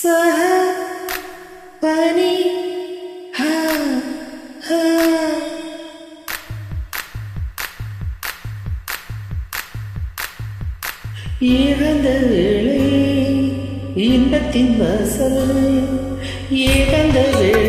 சஹ பனி ஹ ஹ. இழந்த வேளை இன்பத்தின் வாசல் இழந்த வேளை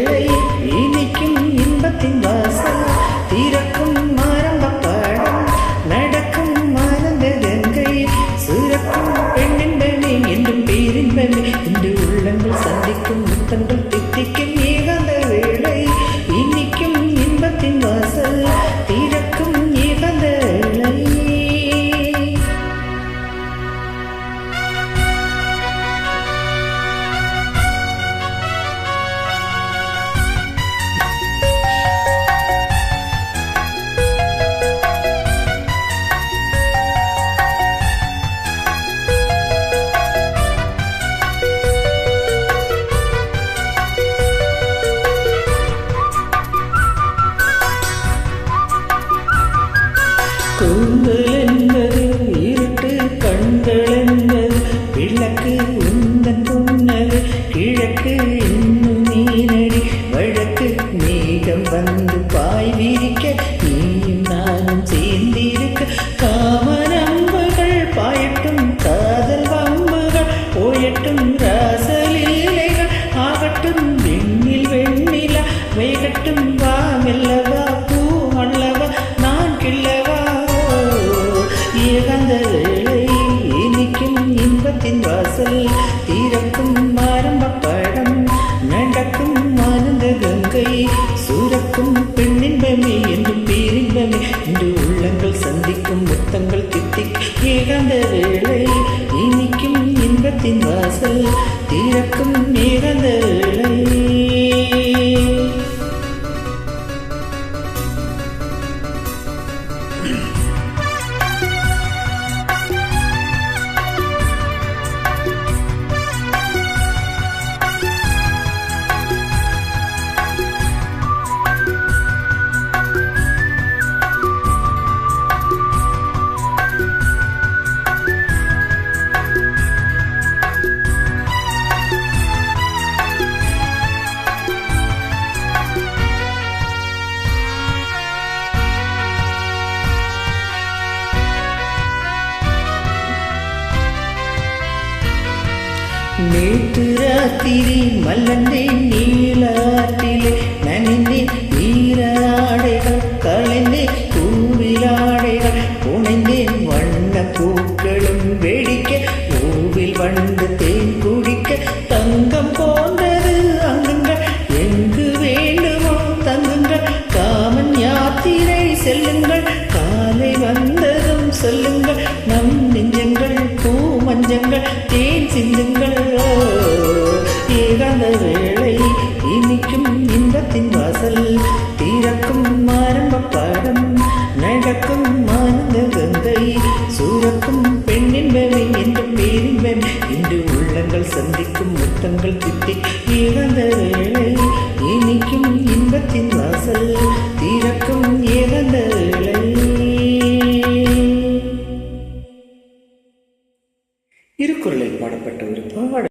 சேர்ந்திருக்க காமரம்புகள் பாயட்டும் காதல் வம்புகள் போயட்டும் ராசலீலைகள் ஆகட்டும் வெண்ணில் வெண்ணிலா வேகட்டும் வா மெல்லவா பூ அல்லவா நான் கிள்ளவா ஏகாந்த வேளை இனிக்கும் இன்பத்தின் வாசல் தீரக்கும் மரம் உள்ளங்கள் சந்திக்கும் முத்தங்கள் தித்திக் ஏகாந்த வேளை இனிக்கும் இன்பத்தின் வாசல் தீரக்கும் இழந்த வேளை. நேற்று ராத்திரி மல்லந்தேன் நீளாற்றிலே நனைந்தேன் ஈராடைகள் கலைந்தேன் பூவிலாடைகள் புனைந்தேன் வண்ண பூக்களும் வெடிக்க பூவில் வண்டு தேன் குடிக்க தங்கம் போன்றது அங்குங்கள் எங்கு வேண்டுமோ தங்குங்கள் காமன் யாத்திரை செல்லுங்கள் காலை வந்ததும் சொல்லுங்கள் நம் நெஞ்சங்கள் பூ மஞ்சங்கள் தேன் சிந்துங்கள். வாசல் திறக்கும் ஆரம்ப பாடம் நடக்கும் ஆனந்த கங்கை சூரக்கும் பெண்ணின்பமே என்று பேரின்பம். இன்று உள்ளங்கள் சந்திக்கும் முத்தங்கள் திட்டி இழந்த வேளை இனிக்கும் இன்பத்தின் வாசல் திறக்கும் இழந்த வேளை. பாடப்பட்ட ஒரு பாட